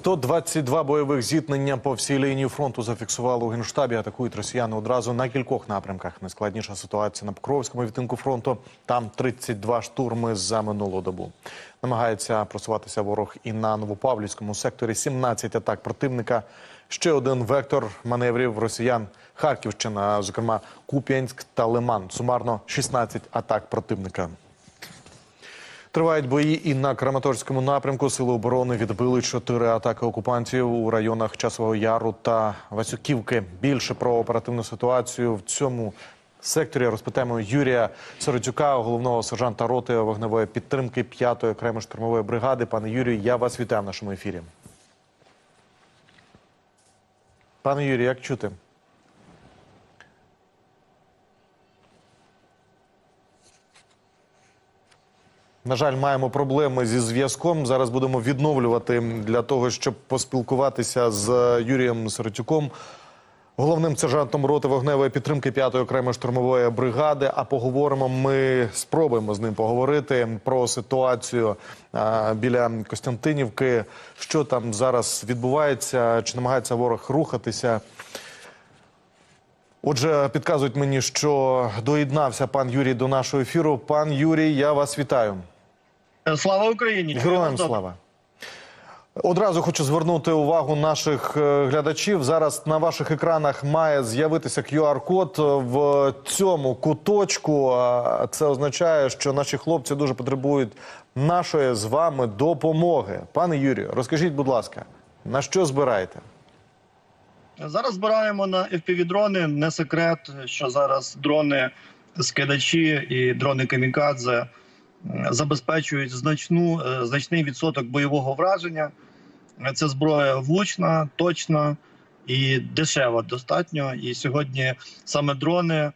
122 бойових зіткнення по всій лінії фронту зафіксували у генштабі. Атакують росіяни одразу на кількох напрямках. Найскладніша ситуація на Покровському відтинку фронту. Там 32 штурми за минулу добу. Намагається просуватися ворог і на Новопавлівському секторі. 17 атак противника. Ще один вектор маневрів росіян. Харківщина, зокрема Куп'янськ та Лиман. Сумарно 16 атак противника. Тривають бої і на Краматорському напрямку. Сили оборони відбили чотири атаки окупантів у районах Часового Яру та Васюківки. Більше про оперативну ситуацію в цьому секторі розпитаємо Юрія Сородюка, головного сержанта роти вогневої підтримки 5-ї окремої штурмової бригади. Пане Юрію, я вас вітаю в нашому ефірі. Пане Юрію, як чути? На жаль, маємо проблеми зі зв'язком. Зараз будемо відновлювати для того, щоб поспілкуватися з Юрієм Сиротюком, головним сержантом роти вогневої підтримки 5-ї окремої штурмової бригади. А поговоримо ми спробуємо з ним поговорити про ситуацію а, біля Костянтинівки, що там зараз відбувається, чи намагається ворог рухатися. Отже, підказують мені, що доєднався пан Юрій до нашого ефіру. Пан Юрій, я вас вітаю. Слава Україні! Героям слава. Одразу хочу звернути увагу наших е, глядачів. Зараз на ваших екранах має з'явитися QR-код в цьому куточку. Це означає, що наші хлопці дуже потребують нашої з вами допомоги. Пане Юрію, розкажіть, будь ласка, на що збираєте? Зараз збираємо на FPV-дрони. Не секрет, що зараз дрони скидачі і дрони камікадзе забезпечують значну, е, значний відсоток бойового враження. Це зброя влучна, точна і дешева достатньо. І сьогодні саме дрони,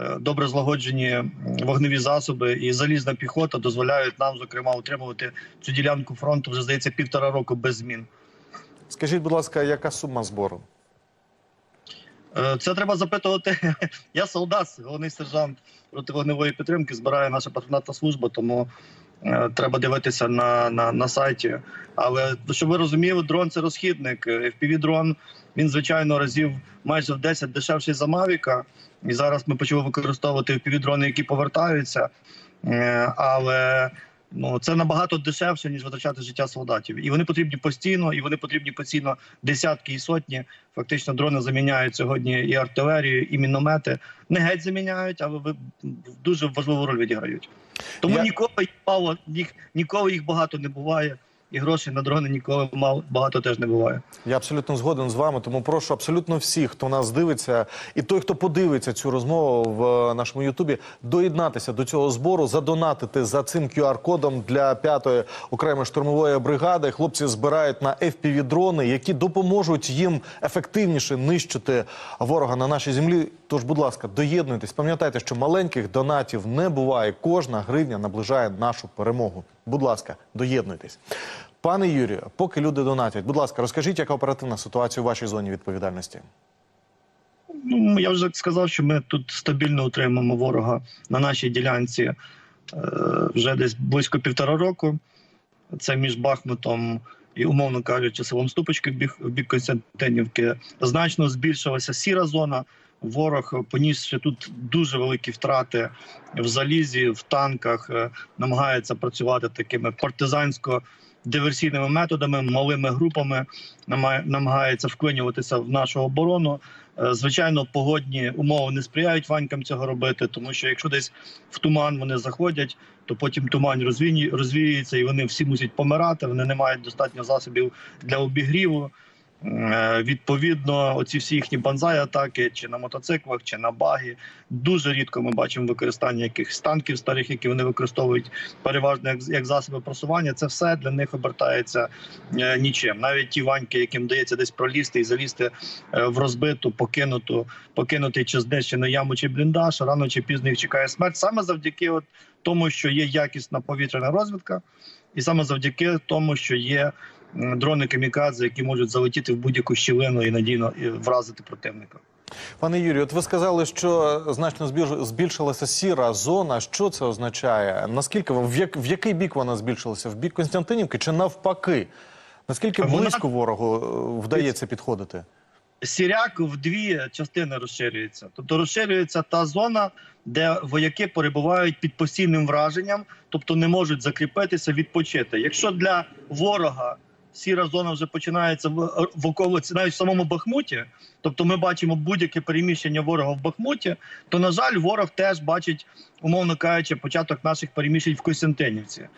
е, добре злагоджені вогневі засоби і залізна піхота дозволяють нам, зокрема, утримувати цю ділянку фронту вже здається півтора року без змін. Скажіть, будь ласка, яка сума збору? Е, Це треба запитувати. Я солдат, головний сержант противогневої підтримки. Збирає наша патронатна служба, тому е, треба дивитися на, на, на сайті. Але щоб ви розуміли, дрон це розхідник. fpv дрон він звичайно разів майже в 10 дешевший за Мавіка. І зараз ми почали використовувати fpv дрони, які повертаються. Е, Але ну це набагато дешевше ніж витрачати життя солдатів, і вони потрібні постійно, і вони потрібні постійно десятки і сотні. Фактично, дрони заміняють сьогодні і артилерію, і міномети. Не геть заміняють, але дуже важливу роль відіграють. Тому Я- ніколи їх мало їх ніколи їх багато не буває, і грошей на дрони ніколи мало багато теж не буває. Я абсолютно згоден з вами, тому прошу абсолютно всіх, хто нас дивиться, і той, хто подивиться цю розмову в нашому Ютубі, доєднатися до цього збору, задонатити за цим QR-кодом для п'ятої окремої штурмової бригади. Хлопці збирають на fpv дрони, які допоможуть їм ефективніше нищити ворога на нашій землі. Тож, будь ласка, доєднуйтесь. Пам'ятайте, що маленьких донатів не буває. Кожна гривня наближає нашу перемогу. Будь ласка, доєднуйтесь. Пане Юрію, поки люди донатять, будь ласка, розкажіть, яка оперативна ситуація у вашій зоні відповідальності? Ну я вже сказав, що ми тут стабільно утримуємо ворога на нашій ділянці е, вже десь близько півтора року. Це між Бахмутом і, умовно кажучи, селом Ступочки в бік, в бік Костянтинівки. Значно збільшилася сіра зона. Ворог поніс ще тут дуже великі втрати в залізі, в танках, е, намагається працювати такими партизансько диверсійними методами, малими групами, намагає- намагається вклинюватися в нашу оборону. Е, Звичайно, погодні умови не сприяють ванькам цього робити, тому що якщо десь в туман вони заходять, то потім туман розвіюється, і вони всі мусять помирати. Вони не мають достатньо засобів для обігріву. Е, Відповідно, оці всі їхні банзай атаки чи на мотоциклах, чи на багі. Дуже рідко ми бачимо використання якихось танків старих, які вони використовують переважно як, як засоби просування. Це все для них обертається е, нічим. Навіть ті ваньки, яким вдається десь пролізти і залізти е, в розбиту, покинуту, покинутий чи знищену яму чи бліндаж, рано чи пізно їх чекає смерть. Саме завдяки от тому, що є якісна повітряна розвідка, і саме завдяки тому, що є дрони камікадзе, які можуть залетіти в будь-яку щілину і надійно вразити противника. Пане Юрію, от ви сказали, що значно збільш- збільшилася сіра зона. Що це означає? Наскільки в, як, в який бік вона збільшилася? В бік Константинівки чи навпаки? Наскільки близько ворогу е, вдається підходити? Сіряк в дві частини розширюється. Тобто розширюється та зона, де вояки перебувають під постійним враженням, тобто не можуть закріпитися, відпочити. Якщо для ворога сіра зона вже починається в, в околиці, навіть в самому Бахмуті, тобто ми бачимо будь-яке переміщення ворога в Бахмуті, то на жаль, ворог теж бачить, умовно кажучи, початок наших переміщень в Костянтинівці.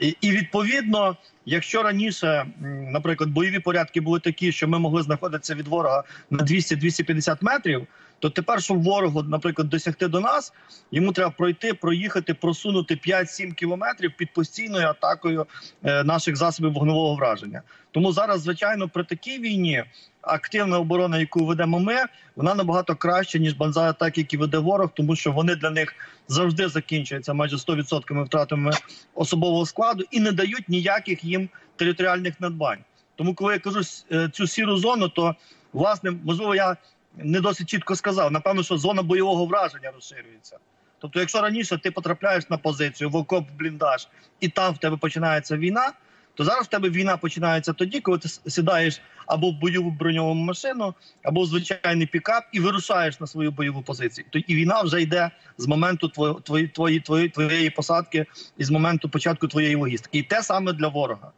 І, і відповідно, якщо раніше, наприклад, бойові порядки були такі, що ми могли знаходитися від ворога на 200-250 метрів, то тепер, щоб ворогу, наприклад, досягти до нас, йому треба пройти, проїхати, просунути 5-7 кілометрів під постійною атакою е, наших засобів вогневого враження. Тому зараз, звичайно, при такій війні активна оборона, яку ведемо ми, вона набагато краще ніж банза атаки, які веде ворог, тому що вони для них завжди закінчуються майже 100% втратами особового складу і не дають ніяких їм територіальних надбань. Тому, коли я кажу е, цю сіру зону, то власне можливо я не досить чітко сказав. Напевно, що зона бойового враження розширюється. Тобто, якщо раніше ти потрапляєш на позицію в окоп бліндаж, і там в тебе починається війна, то зараз в тебе війна починається тоді, коли ти сідаєш або в бойову броньову машину, або в звичайний пікап і вирушаєш на свою бойову позицію. То і війна вже йде з моменту твої, твої, твої, твоєї посадки і з моменту початку твоєї логістики. І те саме для ворога.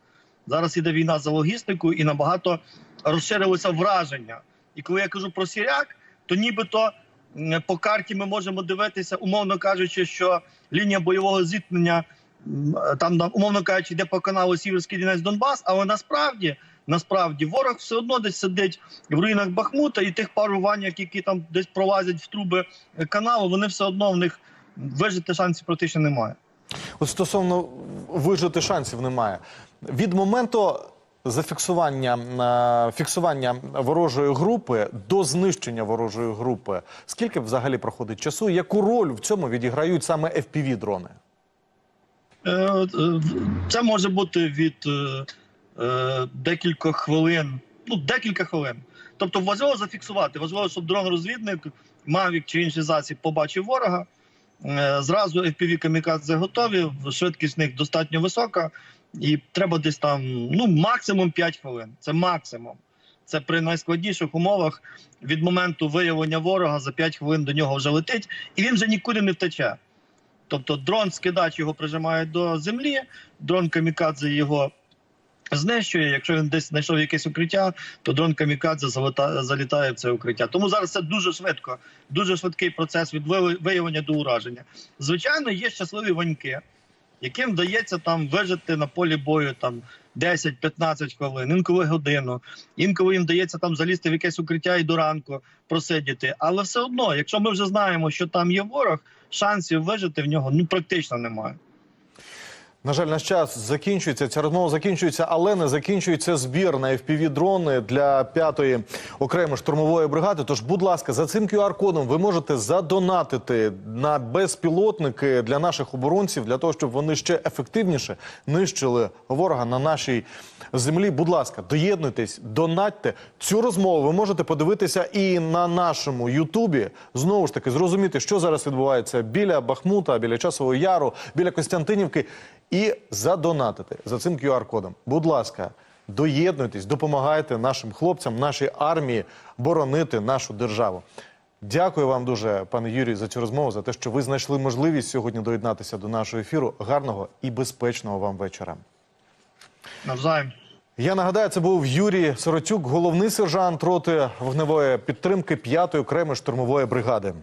Зараз іде війна за логістику і набагато розширилося враження. І коли я кажу про сіряк, то нібито по карті ми можемо дивитися, умовно кажучи, що лінія бойового зіткнення там, на- умовно кажучи, йде по каналу Сіверський Донець Донбас, але насправді. Насправді ворог все одно десь сидить в руїнах Бахмута, і тих пару ваньок, які там десь пролазять в труби е, каналу, вони все одно в них вижити шансів практично немає. От стосовно вижити шансів немає. Від моменту зафіксування е, фіксування ворожої групи до знищення ворожої групи, скільки взагалі проходить часу? Яку роль в цьому відіграють саме fpv дрони Е, е, Це може бути від декількох хвилин, ну декілька хвилин. Тобто важливо зафіксувати. Важливо, щоб дрон-розвідник, Mavic чи інший засіб побачив ворога. Е, Зразу FPV камікадзе готові, швидкість них достатньо висока, і треба десь там ну максимум 5 хвилин. Це максимум. Це при найскладніших умовах від моменту виявлення ворога за 5 хвилин до нього вже летить, і він вже нікуди не втече. Тобто дрон скидач його прижимає до землі, дрон камікадзе його знищує. Якщо він десь знайшов якесь укриття, то дрон камікадзе залітає в це укриття. Тому зараз це дуже швидко, дуже швидкий процес від ви- виявлення до ураження. Звичайно, є щасливі ваньки, яким вдається там вижити на полі бою там 10-15 хвилин, інколи годину. Інколи їм вдається там залізти в якесь укриття і до ранку просидіти. Але все одно, якщо ми вже знаємо, що там є ворог, шансів вижити в нього ну практично немає. На жаль, наш час закінчується. Ця розмова закінчується, але не закінчується збір на fpv дрони для п'ятої окремої штурмової бригади. Тож, будь ласка, за цим QR-кодом ви можете задонатити на безпілотники для наших оборонців, для того, щоб вони ще ефективніше нищили ворога на нашій землі. Будь ласка, доєднуйтесь, донатьте. Цю розмову ви можете подивитися і на нашому Ютубі. Знову ж таки, зрозуміти, що зараз відбувається біля Бахмута, біля Часового Яру, біля Костянтинівки, і задонатити за цим QR-кодом. Будь ласка, доєднуйтесь, допомагайте нашим хлопцям, нашій армії боронити нашу державу. Дякую вам дуже, пане Юрію, за цю розмову, за те, що ви знайшли можливість сьогодні доєднатися до нашого ефіру. Гарного і безпечного вам вечора. Навзаєм. Я нагадаю, це був Юрій Соротюк, головний сержант роти вогневої підтримки 5-ї окремої штурмової бригади.